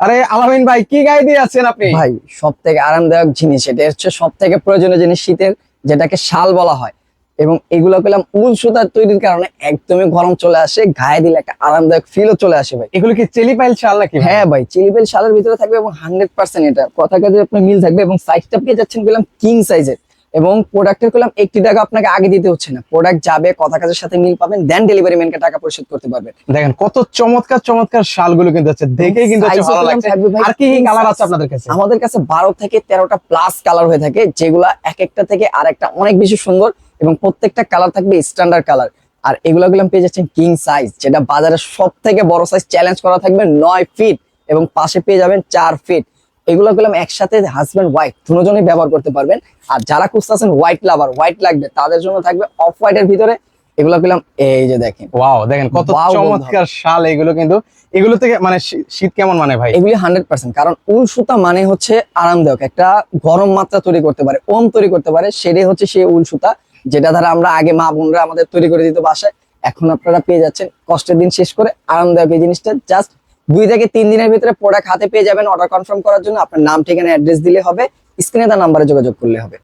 আরে আলামিন ভাই কি গায়ে দিয়ে আছেন আপনি? ভাই সব থেকে আরামদায়ক জিনিস এটা হচ্ছে সব থেকে প্রয়োজনীয় জিনিস শীতের যেটাকে শাল বলা হয়। এবং এগুলো পেলাম উল সুতার তৈরির কারণে একদমই গরম চলে আসে গায়ে দিলে একটা আরামদায়ক ফিলও চলে আসে ভাই। এগুলো কি চেলি পাইল শাল নাকি হ্যাঁ ভাই চিলিবেল শালের ভিতরে থাকবে এবং হান্ড্রেড পার্সেন্ট এটা। কথা কাজে আপনার মিল থাকবে এবং সাইজটা পেয়ে যাচ্ছেন পেলাম কিং সাইজের এবং প্রোডাক্টের পেলাম একটি টাকা আপনাকে আগে দিতে হচ্ছে না। প্রোডাক্ট যাবে কথা কাজের সাথে মিল পাবেন দেন ডেলিভারি ম্যানকে টাকা পরিশোধ করতে পারবেন। দেখেন কত চমৎকার চমৎকার শালগুলো কিন্তু আছে। দেখেই কিন্তু ভালো লাগছে। আর কি কি কালার আছে আপনাদের কাছে? আমাদের কাছে বারো থেকে তেরোটা প্লাস কালার হয়ে থাকে যেগুলা এক একটা থেকে আরেকটা অনেক বেশি সুন্দর এবং প্রত্যেকটা কালার থাকবে স্ট্যান্ডার্ড কালার আর এগুলো গুলো পেয়ে যাচ্ছেন কিং সাইজ যেটা বাজারে সব থেকে বড় সাইজ চ্যালেঞ্জ করা থাকবে নয় ফিট এবং পাশে পেয়ে যাবেন চার ফিট এগুলো গুলাম একসাথে হাজব্যান্ড ওয়াইফ দুজনেই ব্যবহার করতে পারবেন। আর যারা খুঁজতেছেন হোয়াইট লাভার হোয়াইট লাগবে তাদের জন্য থাকবে অফ হোয়াইটের ভিতরে। এগুলো পেলাম এই যে দেখেন। ওয়াও দেখেন কত চমৎকার শাল এগুলো কিন্তু। এগুলো থেকে মানে শীত কেমন মানে ভাই? এগুলি হান্ড্রেড পার্সেন্ট কারণ উল সুতা মানে হচ্ছে আরামদায়ক। একটা গরম মাত্রা তৈরি করতে পারে ওম তৈরি করতে পারে সেটাই হচ্ছে সেই উল সুতা যেটা দ্বারা আমরা আগে মা বোনরা আমাদের তৈরি করে দিত বাসায়। এখন আপনারা পেয়ে যাচ্ছেন কষ্টের দিন শেষ করে আরামদায়ক এই জিনিসটা। জাস্ট দুই থেকে তিন দিনের ভিতরে প্রোডাক্ট হাতে পেয়ে যাবেন অর্ডার কনফার্ম করার জন্য। আপনার নাম, ঠিকানা অ্যাড্রেস দিলে হবে। স্ক্রিনে তার নাম্বারে যোগাযোগ করলে হবে।